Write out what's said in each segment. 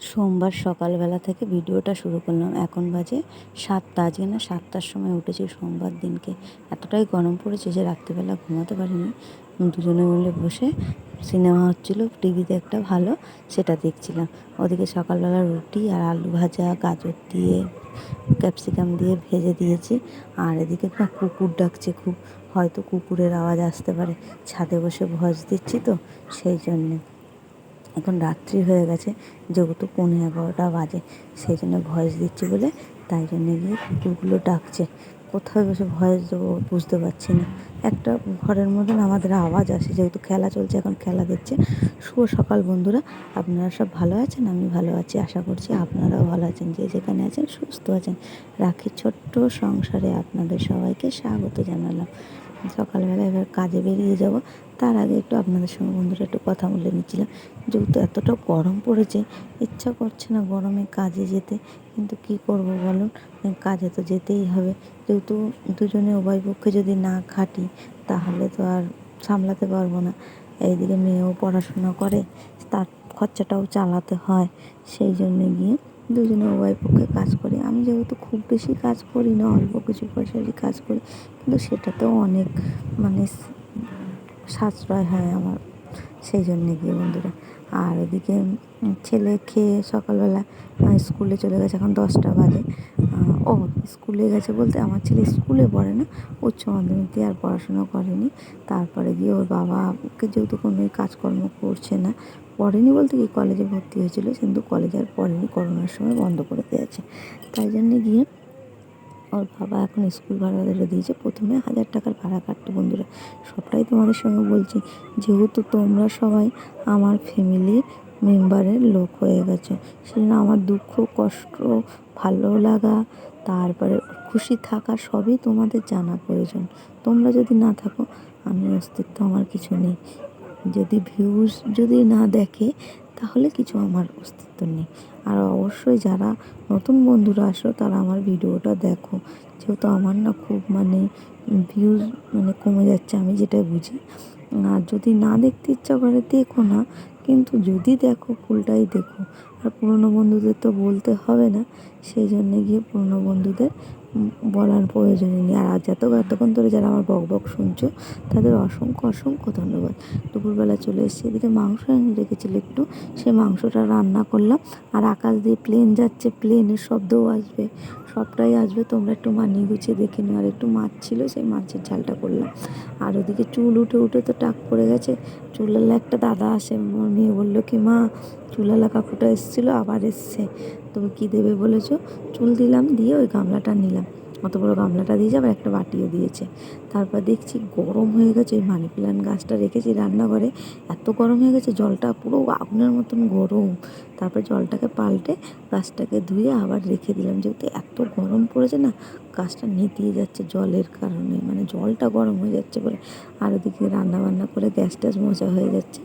সোমবার সকালবেলা থেকে ভিডিওটা শুরু করলাম। এখন বাজে সাতটা। আজকে না সাতটার সময় উঠেছি সোমবার দিনকে। এতটাই গরম পড়েছে যে রাত্রিবেলা ঘুমাতে পারিনি। দুজনে মিলে বসে সিনেমা হচ্ছিল, টিভিতে একটা ভালো, সেটা দেখছিলাম। ওদিকে সকালবেলা রুটি আর আলু ভাজা, গাজর দিয়ে, ক্যাপসিকাম দিয়ে ভেজে দিয়েছি। আর এদিকে না কুকুর ডাকছে খুব। হয়তো কুকুরের আওয়াজ আসতে পারে। ছাদে বসে ভজ দিচ্ছি তো, সেই জন্যে। এখন রাত্রি হয়ে গেছে, যেহেতু পৌনে এগারোটা বাজে, সেই জন্য ভয়েস দিচ্ছি বলে তাই জন্যে গিয়ে কুকুরগুলো ডাকছে। কোথায় বসে ভয়েস দেবো বুঝতে পারছি না। একটা ঘরের মতন আমাদের আওয়াজ আসে, যেহেতু খেলা চলছে, এখন খেলা দেখছে। শুভ সকাল বন্ধুরা, আপনারা সব ভালো আছেন? আমি ভালো আছি, আশা করছি আপনারাও ভালো আছেন। যে যেখানে আছেন, সুস্থ আছেন। রাখি ছোট্ট সংসারে আপনাদের সবাইকে স্বাগত জানালাম। সকালবেলা এবার কাজে বেরিয়ে যাব। তার আগে একটু আপনাদের সঙ্গে বন্ধুরা একটু কথা বলে নিচ্ছিলাম। যেহেতু এতটা গরম পড়েছে, ইচ্ছা করছে না গরমে কাজে যেতে। কিন্তু কি করব বলুন? কাজে তো যেতেই হবে। যেহেতু দুজনে উভয় পক্ষে যদি না খাটি, তাহলে তো আর সামলাতে পারব না। এইদিকে মেয়েও পড়াশোনা করে, তার খরচাটাও চালাতে হয়। সেই জন্য গিয়ে দুজনে উভয় পক্ষে কাজ করি। আমি যেহেতু খুব বেশি কাজ করি না, অল্প কিছু পয়সারই কাজ করি, কিন্তু সেটাতেও অনেক মানে সাশ্রয় হয় আমার। সেই জন্যে গিয়ে বন্ধুরা। আর এদিকে ছেলে খেয়ে সকালবেলা স্কুলে চলে গেছে, এখন দশটা বাজে। ও স্কুলে গেছে বলতে আমার ছেলে স্কুলে পড়ে না, উচ্চ মাধ্যমিক দিয়ে আর পড়াশোনা করেনি। তারপরে গিয়ে ওর বাবাকে যেহেতু কোনো কাজকর্ম করছে না, পড়েনি বলতে কি, কলেজে ভর্তি হয়েছিল, কিন্তু কলেজে আর পড়েনি, করোনার সময় বন্ধ করে দিয়েছে। তাই জন্যে গিয়ে ওর বাবা এখন স্কুল ভাড়া ধরে দিয়েছে। প্রথমে হাজার টাকার ভাড়া কাটতো বন্ধুরা। সবটাই তোমাদের সঙ্গে বলছি। যেহেতু তোমরা সবাই আমার ফ্যামিলির মেম্বারের লোক হয়ে গেছো, সেজন্য আমার দুঃখ, কষ্ট, ভালো লাগা, তারপরে খুশি থাকা সবই তোমাদের জানা প্রয়োজন। তোমরা যদি না থাকো, আমি অস্তিত্ব আমার কিছু নেই। যদি ভিউজ যদি না দেখে, তাহলে কিছু আমার অস্তিত্ব নেই। আর অবশ্যই যারা নতুন বন্ধুরা আসো, তারা আমার ভিডিওটা দেখো। যেহেতু আমার না খুব মানে ভিউজ মানে কমে যাচ্ছে, আমি যেটা বুঝি। আর যদি না দেখতে ইচ্ছা করে, দেখো না। কিন্তু যদি দেখো, ফুলটাই দেখো। আর পুরনো বন্ধুদের তো বলতে হবে না। সেই জন্যে গিয়ে পুরনো বন্ধুদের বলার প্রয়োজনই নেই। আর এত এতক্ষণ ধরে যারা আমার বক বক শুনছো, তাদের অসংখ্য অসংখ্য ধন্যবাদ। দুপুরবেলা চলে এসেছি এদিকে মাংস এনে রেখেছিল একটু সে মাংসটা রান্না করলাম, আর আকাশ দিয়ে প্লেন যাচ্ছে প্লেনের শব্দও আসবে। সবটাই আসবে, তোমরা একটু মানিয়ে গুছিয়ে দেখে নিও। আর একটু মাছ ছিল, সেই মাছের ঝালটা করলাম। আর ওদিকে চুল উঠে উঠে তো টাক পড়ে গেছে। চুলালা একটা দাদা আসে মেয়ে বলল, কি মা, চুলালা কাকুটা এসেছিল, আবার এসছে। তুমি কি দেবে বলেছ? চুল দিলাম, দিয়ে ওই গামলাটা নিলাম। অত বড় গামলাটা দিয়েছে আবার একটা বাটিও দিয়েছে। তারপর দেখছি গরম হয়ে গেছে, ওই মানি প্ল্যান্ট গাছটা রেখেছি রান্নাঘরে। এত গরম হয়ে গেছে, জলটা পুরো আগুনের মতন গরম। তারপর জলটাকে পাল্টে গাছটাকে ধুয়ে আবার রেখে দিলাম। যেহেতু এত গরম পড়েছে না গাছটা নেতিয়ে যাচ্ছে জলের কারণে। মানে জলটা গরম হয়ে যাচ্ছে বলে আর ওদিকে রান্না বান্না করে গ্যাস ট্যাস মোচা হয়ে যাচ্ছে।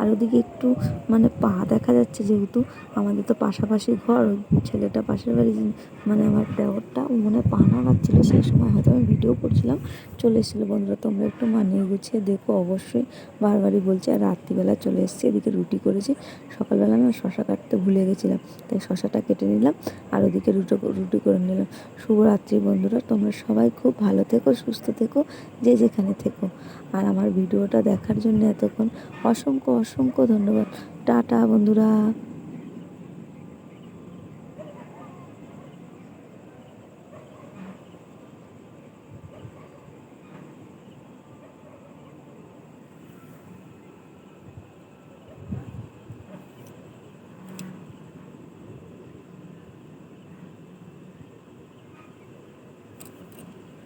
আর ওদিকে একটু মানে পা দেখা যাচ্ছে যেহেতু আমাদের তো পাশাপাশি ঘর, ছেলেটা পাশের বাড়ি মানে আমার দেওরটা মনে পা নাড়াচ্ছিলো, সেই সময় হয়তো আমি ভিডিও করছিলাম। চলে এসেছিল বন্ধুরা, তোমরা একটু মানিয়ে গুছিয়ে দেখো। অবশ্যই বারবারই বলছি, আর রাত্রিবেলা চলে এসেছি, এদিকে রুটি করেছি। সকালবেলা না শশা কাটতে ভুলে গেছিলাম, তাই শশাটা কেটে নিলাম, আর ওদিকে রুটো, রুটি করে নিলাম। শুভরাত্রি বন্ধুরা, তোমরা সবাই খুব ভালো থেকো, সুস্থ থেকো, যে যেখানে থেকো। আর আমার ভিডিওটা দেখার জন্য এতক্ষণ অসংখ্য অসংখ্য ধন্যবাদ। টাটা বন্ধুরা।